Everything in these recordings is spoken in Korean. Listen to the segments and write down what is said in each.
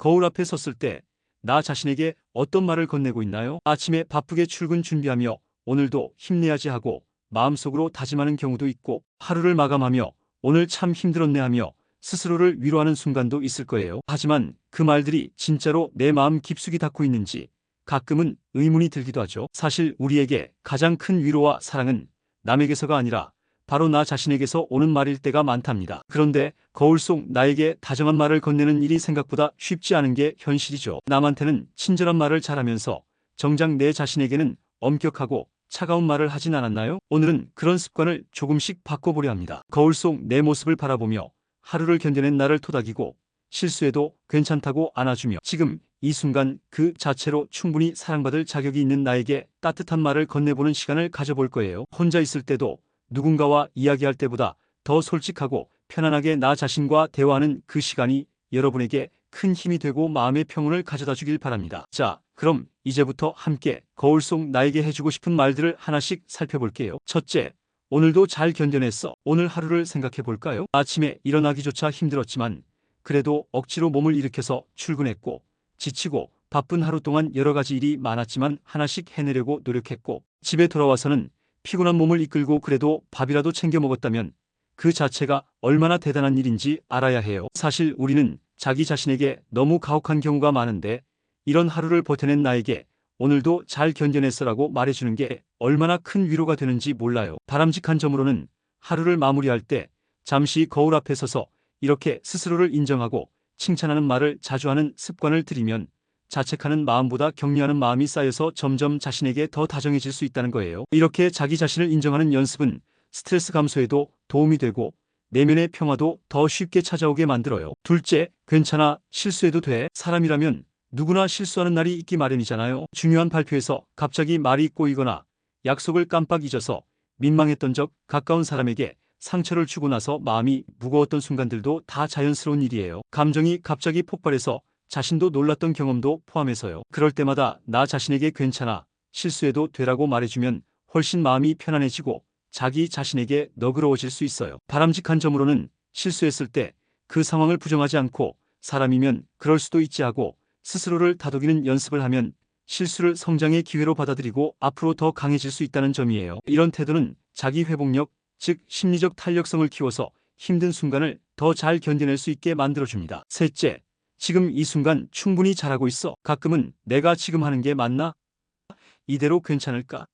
거울 앞에 섰을 때 나 자신에게 어떤 말을 건네고 있나요? 아침에 바쁘게 출근 준비하며 오늘도 힘내야지 하고 마음속으로 다짐하는 경우도 있고 하루를 마감하며 오늘 참 힘들었네 하며 스스로를 위로하는 순간도 있을 거예요. 하지만 그 말들이 진짜로 내 마음 깊숙이 닿고 있는지 가끔은 의문이 들기도 하죠. 사실 우리에게 가장 큰 위로와 사랑은 남에게서가 아니라 바로 나 자신에게서 오는 말일 때가 많답니다. 그런데 거울 속 나에게 다정한 말을 건네는 일이 생각보다 쉽지 않은 게 현실이죠. 남한테는 친절한 말을 잘하면서 정작 내 자신에게는 엄격하고 차가운 말을 하진 않았나요? 오늘은 그런 습관을 조금씩 바꿔보려 합니다. 거울 속 내 모습을 바라보며 하루를 견뎌낸 나를 토닥이고 실수해도 괜찮다고 안아주며 지금 이 순간 그 자체로 충분히 사랑받을 자격이 있는 나에게 따뜻한 말을 건네보는 시간을 가져볼 거예요. 혼자 있을 때도 누군가와 이야기할 때보다 더 솔직하고 편안하게 나 자신과 대화하는 그 시간이 여러분에게 큰 힘이 되고 마음의 평온을 가져다 주길 바랍니다. 자, 그럼 이제부터 함께 거울 속 나에게 해주고 싶은 말들을 하나씩 살펴볼게요. 첫째, 오늘도 잘 견뎌냈어. 오늘 하루를 생각해 볼까요? 아침에 일어나기조차 힘들었지만 그래도 억지로 몸을 일으켜서 출근했고 지치고 바쁜 하루 동안 여러 가지 일이 많았지만 하나씩 해내려고 노력했고 집에 돌아와서는 피곤한 몸을 이끌고 그래도 밥이라도 챙겨 먹었다면 그 자체가 얼마나 대단한 일인지 알아야 해요. 사실 우리는 자기 자신에게 너무 가혹한 경우가 많은데 이런 하루를 버텨낸 나에게 오늘도 잘 견뎌냈어라고 말해주는 게 얼마나 큰 위로가 되는지 몰라요. 바람직한 점으로는 하루를 마무리할 때 잠시 거울 앞에 서서 이렇게 스스로를 인정하고 칭찬하는 말을 자주 하는 습관을 들이면 자책하는 마음보다 격려하는 마음이 쌓여서 점점 자신에게 더 다정해질 수 있다는 거예요. 이렇게 자기 자신을 인정하는 연습은 스트레스 감소에도 도움이 되고 내면의 평화도 더 쉽게 찾아오게 만들어요. 둘째, 괜찮아, 실수해도 돼. 사람이라면 누구나 실수하는 날이 있기 마련이잖아요. 중요한 발표에서 갑자기 말이 꼬이거나 약속을 깜빡 잊어서 민망했던 적 가까운 사람에게 상처를 주고 나서 마음이 무거웠던 순간들도 다 자연스러운 일이에요. 감정이 갑자기 폭발해서 자신도 놀랐던 경험도 포함해서요. 그럴 때마다 나 자신에게 괜찮아, 실수해도 되라고 말해주면 훨씬 마음이 편안해지고 자기 자신에게 너그러워질 수 있어요. 바람직한 점으로는 실수했을 때 그 상황을 부정하지 않고 사람이면 그럴 수도 있지 하고 스스로를 다독이는 연습을 하면 실수를 성장의 기회로 받아들이고 앞으로 더 강해질 수 있다는 점이에요. 이런 태도는 자기 회복력, 즉 심리적 탄력성을 키워서 힘든 순간을 더 잘 견뎌낼 수 있게 만들어줍니다. 셋째, 지금 이 순간 충분히 잘하고 있어. 가끔은 내가 지금 하는 게 맞나? 이대로 괜찮을까?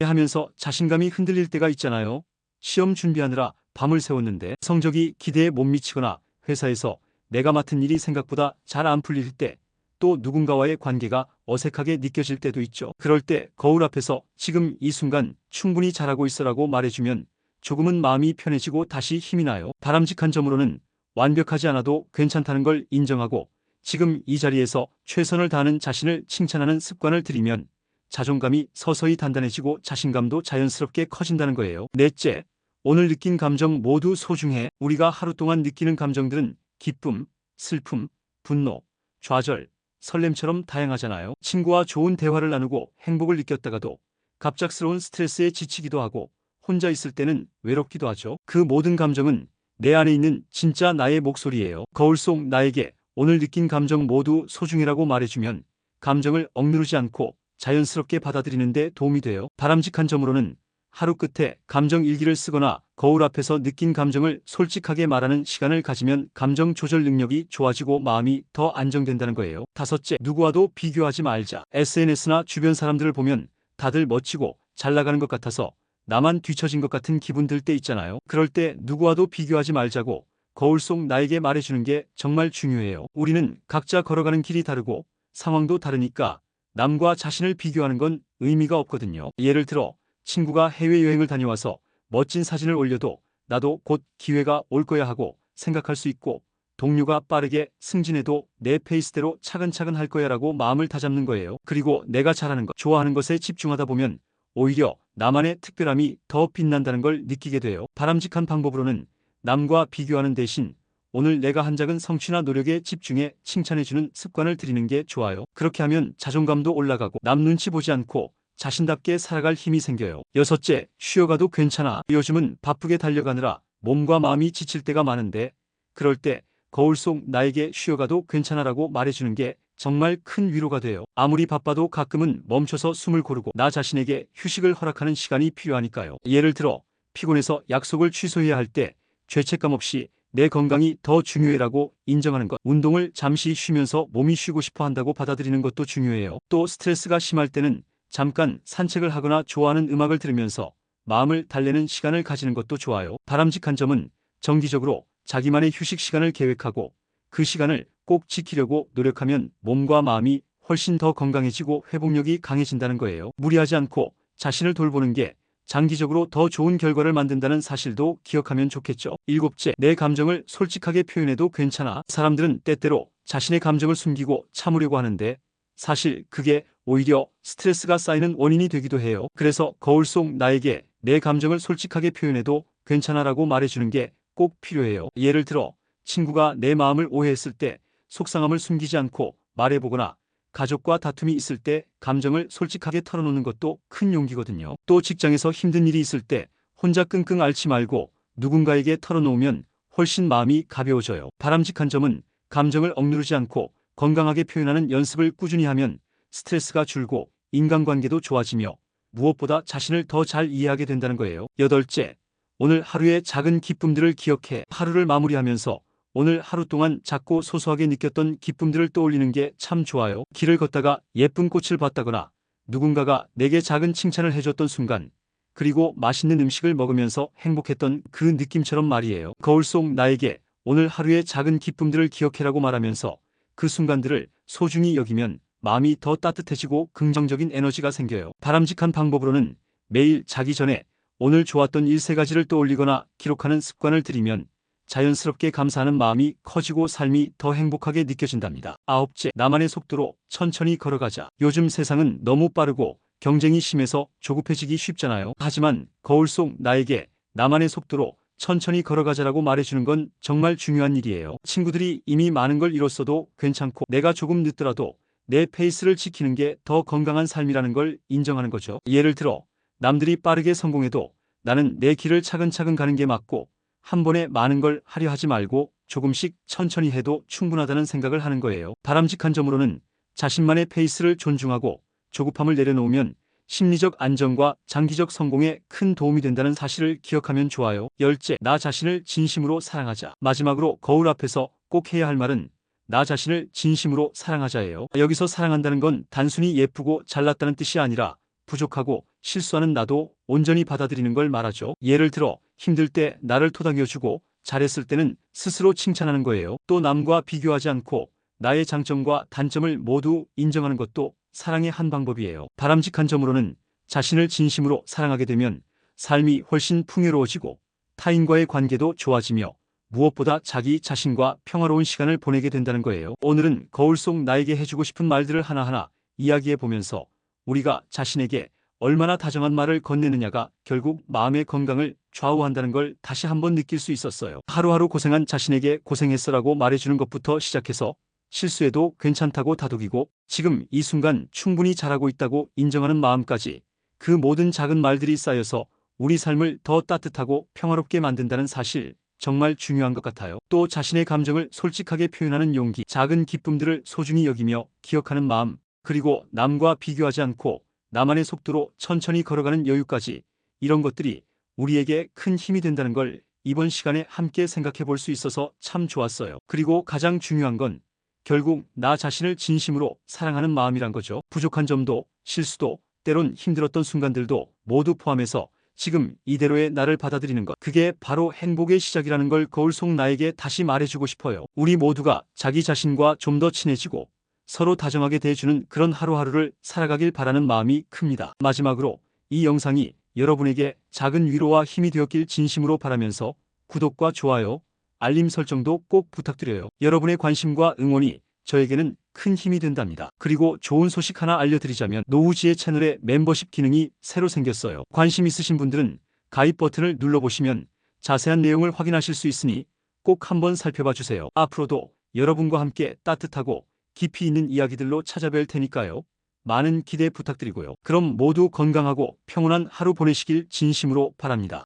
하면서 자신감이 흔들릴 때가 있잖아요. 시험 준비하느라 밤을 새웠는데 성적이 기대에 못 미치거나 회사에서 내가 맡은 일이 생각보다 잘 안 풀릴 때 또 누군가와의 관계가 어색하게 느껴질 때도 있죠. 그럴 때 거울 앞에서 지금 이 순간 충분히 잘하고 있어라고 말해주면 조금은 마음이 편해지고 다시 힘이 나요. 바람직한 점으로는 완벽하지 않아도 괜찮다는 걸 인정하고 지금 이 자리에서 최선을 다하는 자신을 칭찬하는 습관을 들이면 자존감이 서서히 단단해지고 자신감도 자연스럽게 커진다는 거예요. 넷째, 오늘 느낀 감정 모두 소중해. 우리가 하루 동안 느끼는 감정들은 기쁨, 슬픔, 분노, 좌절, 설렘처럼 다양하잖아요. 친구와 좋은 대화를 나누고 행복을 느꼈다가도 갑작스러운 스트레스에 지치기도 하고 혼자 있을 때는 외롭기도 하죠. 그 모든 감정은 내 안에 있는 진짜 나의 목소리예요. 거울 속 나에게 오늘 느낀 감정 모두 소중이라고 말해주면 감정을 억누르지 않고 자연스럽게 받아들이는데 도움이 돼요. 바람직한 점으로는 하루 끝에 감정 일기를 쓰거나 거울 앞에서 느낀 감정을 솔직하게 말하는 시간을 가지면 감정 조절 능력이 좋아지고 마음이 더 안정된다는 거예요. 다섯째, 누구와도 비교하지 말자. SNS나 주변 사람들을 보면 다들 멋지고 잘 나가는 것 같아서 나만 뒤처진 것 같은 기분 들 때 있잖아요. 그럴 때 누구와도 비교하지 말자고 거울 속 나에게 말해주는 게 정말 중요해요. 우리는 각자 걸어가는 길이 다르고 상황도 다르니까 남과 자신을 비교하는 건 의미가 없거든요. 예를 들어 친구가 해외여행을 다녀와서 멋진 사진을 올려도 나도 곧 기회가 올 거야 하고 생각할 수 있고 동료가 빠르게 승진해도 내 페이스대로 차근차근 할 거야 라고 마음을 다잡는 거예요. 그리고 내가 잘하는 것, 좋아하는 것에 집중하다 보면 오히려 나만의 특별함이 더 빛난다는 걸 느끼게 돼요. 바람직한 방법으로는 남과 비교하는 대신 오늘 내가 한 작은 성취나 노력에 집중해 칭찬해주는 습관을 들이는 게 좋아요. 그렇게 하면 자존감도 올라가고 남 눈치 보지 않고 자신답게 살아갈 힘이 생겨요. 여섯째, 쉬어가도 괜찮아. 요즘은 바쁘게 달려가느라 몸과 마음이 지칠 때가 많은데 그럴 때 거울 속 나에게 쉬어가도 괜찮아라고 말해주는 게 정말 큰 위로가 돼요. 아무리 바빠도 가끔은 멈춰서 숨을 고르고 나 자신에게 휴식을 허락하는 시간이 필요하니까요. 예를 들어 피곤해서 약속을 취소해야 할 때 죄책감 없이 내 건강이 더 중요해라고 인정하는 것, 운동을 잠시 쉬면서 몸이 쉬고 싶어 한다고 받아들이는 것도 중요해요. 또 스트레스가 심할 때는 잠깐 산책을 하거나 좋아하는 음악을 들으면서 마음을 달래는 시간을 가지는 것도 좋아요. 바람직한 점은 정기적으로 자기만의 휴식 시간을 계획하고 그 시간을 꼭 지키려고 노력하면 몸과 마음이 훨씬 더 건강해지고 회복력이 강해진다는 거예요. 무리하지 않고 자신을 돌보는 게 장기적으로 더 좋은 결과를 만든다는 사실도 기억하면 좋겠죠. 일곱째, 내 감정을 솔직하게 표현해도 괜찮아. 사람들은 때때로 자신의 감정을 숨기고 참으려고 하는데 사실 그게 오히려 스트레스가 쌓이는 원인이 되기도 해요. 그래서 거울 속 나에게 내 감정을 솔직하게 표현해도 괜찮아라고 말해주는 게 꼭 필요해요. 예를 들어 친구가 내 마음을 오해했을 때 속상함을 숨기지 않고 말해보거나 가족과 다툼이 있을 때 감정을 솔직하게 털어놓는 것도 큰 용기거든요. 또 직장에서 힘든 일이 있을 때 혼자 끙끙 앓지 말고 누군가에게 털어놓으면 훨씬 마음이 가벼워져요. 바람직한 점은 감정을 억누르지 않고 건강하게 표현하는 연습을 꾸준히 하면 스트레스가 줄고 인간관계도 좋아지며 무엇보다 자신을 더 잘 이해하게 된다는 거예요. 여덟째, 오늘 하루의 작은 기쁨들을 기억해 하루를 마무리하면서 오늘 하루 동안 작고 소소하게 느꼈던 기쁨들을 떠올리는 게 참 좋아요. 길을 걷다가 예쁜 꽃을 봤다거나 누군가가 내게 작은 칭찬을 해줬던 순간 그리고 맛있는 음식을 먹으면서 행복했던 그 느낌처럼 말이에요. 거울 속 나에게 오늘 하루의 작은 기쁨들을 기억해라고 말하면서 그 순간들을 소중히 여기면 마음이 더 따뜻해지고 긍정적인 에너지가 생겨요. 바람직한 방법으로는 매일 자기 전에 오늘 좋았던 일 세 가지를 떠올리거나 기록하는 습관을 들이면 자연스럽게 감사하는 마음이 커지고 삶이 더 행복하게 느껴진답니다. 아홉째, 나만의 속도로 천천히 걸어가자. 요즘 세상은 너무 빠르고 경쟁이 심해서 조급해지기 쉽잖아요. 하지만 거울 속 나에게 나만의 속도로 천천히 걸어가자라고 말해주는 건 정말 중요한 일이에요. 친구들이 이미 많은 걸 이뤘어도 괜찮고 내가 조금 늦더라도 내 페이스를 지키는 게 더 건강한 삶이라는 걸 인정하는 거죠. 예를 들어 남들이 빠르게 성공해도 나는 내 길을 차근차근 가는 게 맞고 한 번에 많은 걸 하려 하지 말고 조금씩 천천히 해도 충분하다는 생각을 하는 거예요. 바람직한 점으로는 자신만의 페이스를 존중하고 조급함을 내려놓으면 심리적 안정과 장기적 성공에 큰 도움이 된다는 사실을 기억하면 좋아요. 열째, 나 자신을 진심으로 사랑하자. 마지막으로 거울 앞에서 꼭 해야 할 말은 나 자신을 진심으로 사랑하자예요. 여기서 사랑한다는 건 단순히 예쁘고 잘났다는 뜻이 아니라 부족하고 실수하는 나도 온전히 받아들이는 걸 말하죠. 예를 들어 힘들 때 나를 토닥여주고 잘했을 때는 스스로 칭찬하는 거예요. 또 남과 비교하지 않고 나의 장점과 단점을 모두 인정하는 것도 사랑의 한 방법이에요. 바람직한 점으로는 자신을 진심으로 사랑하게 되면 삶이 훨씬 풍요로워지고 타인과의 관계도 좋아지며 무엇보다 자기 자신과 평화로운 시간을 보내게 된다는 거예요. 오늘은 거울 속 나에게 해주고 싶은 말들을 하나하나 이야기해 보면서 우리가 자신에게 얼마나 다정한 말을 건네느냐가 결국 마음의 건강을 좌우한다는 걸 다시 한번 느낄 수 있었어요. 하루하루 고생한 자신에게 고생했어라고 말해주는 것부터 시작해서 실수해도 괜찮다고 다독이고 지금 이 순간 충분히 잘하고 있다고 인정하는 마음까지 그 모든 작은 말들이 쌓여서 우리 삶을 더 따뜻하고 평화롭게 만든다는 사실 정말 중요한 것 같아요. 또 자신의 감정을 솔직하게 표현하는 용기, 작은 기쁨들을 소중히 여기며 기억하는 마음, 그리고 남과 비교하지 않고 나만의 속도로 천천히 걸어가는 여유까지 이런 것들이 우리에게 큰 힘이 된다는 걸 이번 시간에 함께 생각해 볼 수 있어서 참 좋았어요. 그리고 가장 중요한 건 결국 나 자신을 진심으로 사랑하는 마음이란 거죠. 부족한 점도 실수도 때론 힘들었던 순간들도 모두 포함해서 지금 이대로의 나를 받아들이는 것. 그게 바로 행복의 시작이라는 걸 거울 속 나에게 다시 말해주고 싶어요. 우리 모두가 자기 자신과 좀 더 친해지고 서로 다정하게 대해주는 그런 하루하루를 살아가길 바라는 마음이 큽니다. 마지막으로 이 영상이 여러분에게 작은 위로와 힘이 되었길 진심으로 바라면서 구독과 좋아요, 알림 설정도 꼭 부탁드려요. 여러분의 관심과 응원이 저에게는 큰 힘이 된답니다. 그리고 좋은 소식 하나 알려드리자면 노우지의 채널에 멤버십 기능이 새로 생겼어요. 관심 있으신 분들은 가입 버튼을 눌러보시면 자세한 내용을 확인하실 수 있으니 꼭 한번 살펴봐 주세요. 앞으로도 여러분과 함께 따뜻하고 깊이 있는 이야기들로 찾아뵐 테니까요. 많은 기대 부탁드리고요. 그럼 모두 건강하고 평온한 하루 보내시길 진심으로 바랍니다.